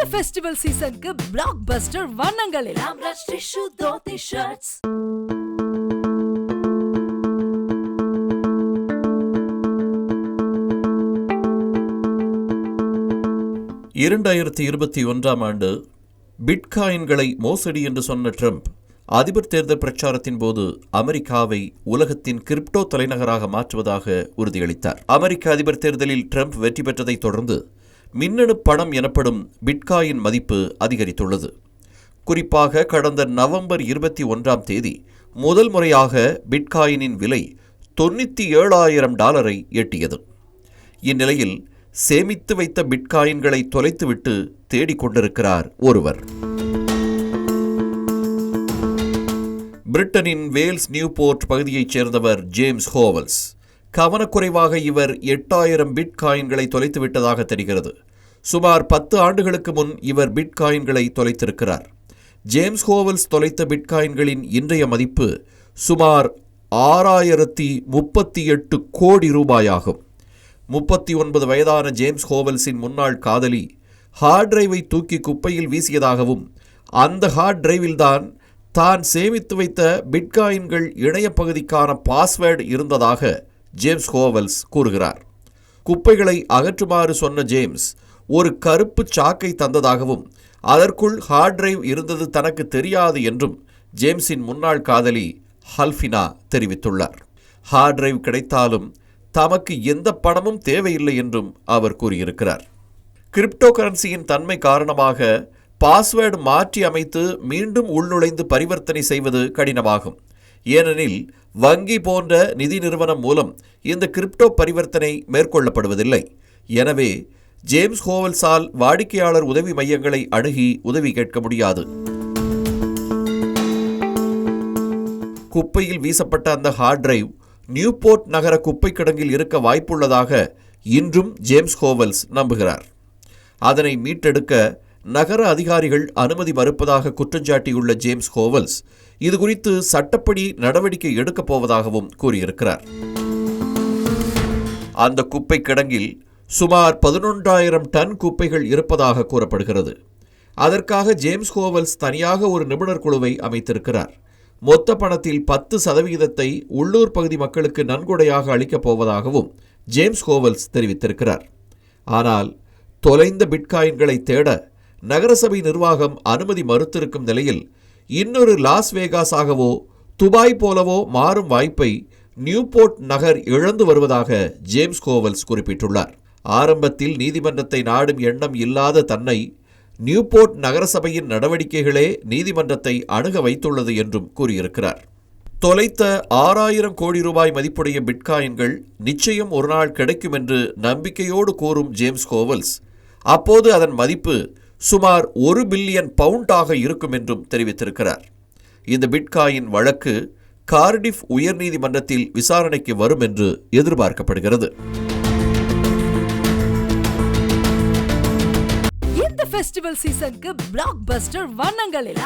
இந்த ஃபெஸ்டிவல் சீசனுக்கு பிளாக் பஸ்டர் வண்ணங்களில். ராம்ராஜ் டிஷ்யூ தோத்தி ஷர்ட்ஸ் இரண்டாயிரத்தி இருபத்தி ஒன்றாம் ஆண்டு பிட்காயின்களை மோசடி என்று சொன்ன ட்ரம்ப் அதிபர் தேர்தல் பிரச்சாரத்தின் போது அமெரிக்காவை உலகத்தின் கிரிப்டோ தலைநகராக மாற்றுவதாக உறுதியளித்தார். அமெரிக்க அதிபர் தேர்தலில் ட்ரம்ப் வெற்றி பெற்றதைத் தொடர்ந்து மின்னணு பணம் எனப்படும் பிட்காயின் மதிப்பு அதிகரித்துள்ளது. குறிப்பாக கடந்த நவம்பர் இருபத்தி ஒன்றாம் தேதி முதல் முறையாக பிட்காயினின் விலை தொண்ணூற்றி ஏழாயிரம் டாலரை எட்டியது. இந்நிலையில் சேமித்து வைத்த பிட்காயின்களை தொலைத்துவிட்டு தேடிக்கொண்டிருக்கிறார் ஒருவர். பிரிட்டனின் வேல்ஸ் நியூபோர்ட் பகுதியைச் சேர்ந்தவர் ஜேம்ஸ் ஹோவல்ஸ். கவனக்குறைவாக இவர் எட்டாயிரம் பிட்காயின்களை தொலைத்துவிட்டதாக தெரிகிறது. சுமார் பத்து ஆண்டுகளுக்கு முன் இவர் பிட்காயின்களை தொலைத்திருக்கிறார். ஜேம்ஸ் ஹோவல்ஸ் தொலைத்த பிட்காயின்களின் இன்றைய மதிப்பு சுமார் ஆறாயிரத்தி முப்பத்தி எட்டு கோடி ரூபாயாகும். முப்பத்தி ஒன்பது வயதான ஜேம்ஸ் ஹோவல்ஸின் முன்னாள் காதலி ஹார்ட் டிரைவை தூக்கி குப்பையில் வீசியதாகவும் அந்த ஹார்ட் டிரைவில்தான் தான் சேமித்து வைத்த பிட்காயின்கள் இணைய பகுதிக்கான பாஸ்வேர்டு இருந்ததாக ஜேம்ஸ் ஹோவல்ஸ் கூறுகிறார். குப்பைகளை அகற்றுமாறு சொன்ன ஜேம்ஸ் ஒரு கருப்பு சாக்கை தந்ததாகவும் அதற்குள் ஹார்ட் டிரைவ் இருந்தது தனக்கு தெரியாது என்றும் ஜேம்ஸின் முன்னாள் காதலி ஹல்ஃபினா தெரிவித்துள்ளார். ஹார்ட் டிரைவ் கிடைத்தாலும் தமக்கு எந்த பணமும் தேவையில்லை என்றும் அவர் கூறியிருக்கிறார். கிரிப்டோ கரன்சியின் தன்மை காரணமாக பாஸ்வேர்டு மாற்றி அமைத்து மீண்டும் உள்நுழைந்து பரிவர்த்தனை செய்வது கடினமாகும். ஏனெனில் வங்கி போன்ற நிதி நிறுவனம் மூலம் இந்த கிரிப்டோ பரிவர்த்தனை மேற்கொள்ளப்படுவதில்லை. எனவே ஜேம்ஸ் ஹோவல்ஸால் வாடிக்கையாளர் உதவி மையங்களை அணுகி உதவி கேட்க முடியாது. குப்பையில் வீசப்பட்ட அந்த ஹார்ட் டிரைவ் நியூபோர்ட் நகர குப்பை கிடங்கில் இருக்க வாய்ப்புள்ளதாக இன்றும் ஜேம்ஸ் ஹோவல்ஸ் நம்புகிறார். அதனை மீட்டெடுக்க நகர அதிகாரிகள் அனுமதி மறுப்பதாக குற்றஞ்சாட்டியுள்ள ஜேம்ஸ் ஹோவல்ஸ் இதுகுறித்து சட்டப்படி நடவடிக்கை எடுக்கப் போவதாகவும் கூறியிருக்கிறார். அந்த குப்பை கிடங்கில் சுமார் பதினொன்றாயிரம் டன் குப்பைகள் இருப்பதாக கூறப்படுகிறது. அதற்காக ஜேம்ஸ் ஹோவல்ஸ் தனியாக ஒரு நிபுணர் குழுவை அமைத்திருக்கிறார். மொத்த பணத்தில் பத்து சதவிகிதத்தை உள்ளூர் பகுதி மக்களுக்கு நன்கொடையாக அளிக்கப் போவதாகவும் ஜேம்ஸ் ஹோவல்ஸ் தெரிவித்திருக்கிறார். ஆனால் தொலைந்த பிட்காயின்களை தேட நகரசபை நிர்வாகம் அனுமதி மறுத்திருக்கும் நிலையில் இன்னொரு லாஸ் வேகாஸாகவோ துபாய் போலவோ மாறும் வாய்ப்பை நியூபோர்ட் நகர் இழந்து வருவதாக ஜேம்ஸ் கோவல்ஸ் குறிப்பிட்டுள்ளார். ஆரம்பத்தில் நீதிமன்றத்தை நாடும் எண்ணம் இல்லாத தன்னை நியூபோர்ட் நகரசபையின் நடவடிக்கைகளே நீதிமன்றத்தை அணுக வைத்துள்ளது என்றும் கூறியிருக்கிறார். தொலைத்த ஆறாயிரம் கோடி ரூபாய் மதிப்புடைய பிட்காயின்கள் நிச்சயம் ஒரு நாள் கிடைக்கும் என்று நம்பிக்கையோடு கூறும் ஜேம்ஸ் கோவல்ஸ் அப்போது அதன் மதிப்பு சுமார் ஒரு பில்லியன் பவுண்டாக இருக்கும் என்றும் தெரிவித்திருக்கிறார். இந்த பிட்காயின் வழக்கு கார்டிஃப் உயர்நீதிமன்றத்தில் விசாரணைக்கு வரும் என்று எதிர்பார்க்கப்படுகிறது. இந்த ஃபெஸ்டிவல் சீசனுக்கு பிளாக் பஸ்டர் வண்ணங்களில்